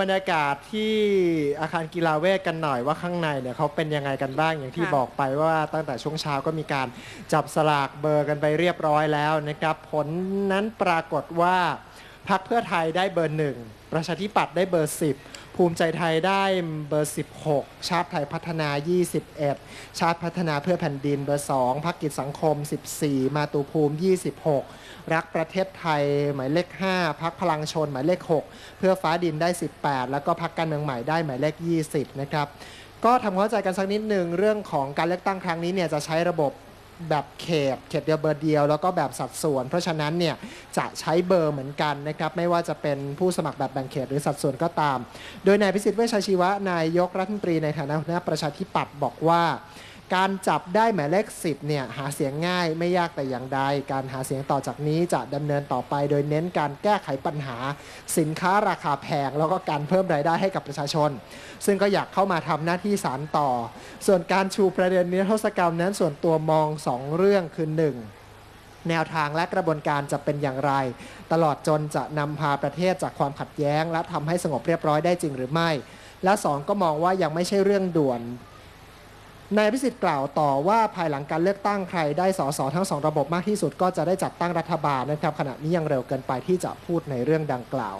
บรรยากาศที่อาคารกีฬาเวทกันหน่อยว่าข้างในเนี่ยเขาเป็นยังไงกันบ้างอย่างที่ค่ะ บอกไปว่าตั้งแต่ช่วงเช้าก็มีการจับสลากเบอร์กันไปเรียบร้อยแล้วนะครับ ผลนั้นปรากฏว่า พรรคเพื่อไทยได้เบอร์หนึ่งประชาธิปัตย์ได้เบอร์10ภูมิใจไทยได้เบอร์ 16 ชาติไทยพัฒนา 21 ชาติพัฒนาเพื่อแผ่นดินเบอร์ 2พักกิจสังคม 14 มาตุภูมิ 26 รักประเทศไทยหมายเลข 5พักพลังชนหมายเลข 6 เพื่อฟ้าดินได้ 18 แล้วก็พักการเมืองใหม่ได้หมายเลข 20 นะครับ ก็ทำความเข้าใจกันสักนิดหนึ่งเรื่องของการเลือกตั้งครั้งนี้เนี่ยจะใช้ระบบ แบบเขตเขตเดียวเบอร์เดียว แล้วก็แบบสัดส่วน เพราะฉะนั้นเนี่ยจะใช้เบอร์เหมือนกันนะครับไม่ว่าจะเป็นผู้สมัครแบบแบ่งเขตหรือสัดส่วนก็ตาม โดยนายพิสิทธิ์เวชชีวะนายยกรัฐมนตรีในฐานะหัวหน้าประชาธิปัตย์บอกว่า การจับได้หมายเลข 10 เนี่ยหาเสียงง่ายไม่ยากแต่อย่างใด การหาเสียงต่อจากนี้จะดำเนินต่อไป โดยเน้นการแก้ไขปัญหา สินค้าราคาแพงแล้วก็การเพิ่มรายได้ให้กับประชาชน ซึ่งก็อยากเข้ามาทำหน้าที่สารต่อ ส่วนการชูประเด็นนิรโทษกรรมนั้นส่วนตัวมองสองเรื่องคือหนึ่งแนวทางและกระบวนการจะเป็นอย่างไร ตลอดจนจะนำพาประเทศจากความขัดแย้ง และทำให้สงบเรียบร้อยได้จริงหรือไม่ และสองก็มองว่ายังไม่ใช่เรื่องด่วน นายพิสิทธิ์กล่าวต่อว่าภายหลังการเลือกตั้งใครได้สสทั้งสองระบบมากที่สุดก็จะได้จัดตั้งรัฐบาลนะครับขณะนี้ยังเร็วเกินไปที่จะพูดในเรื่องดังกล่าว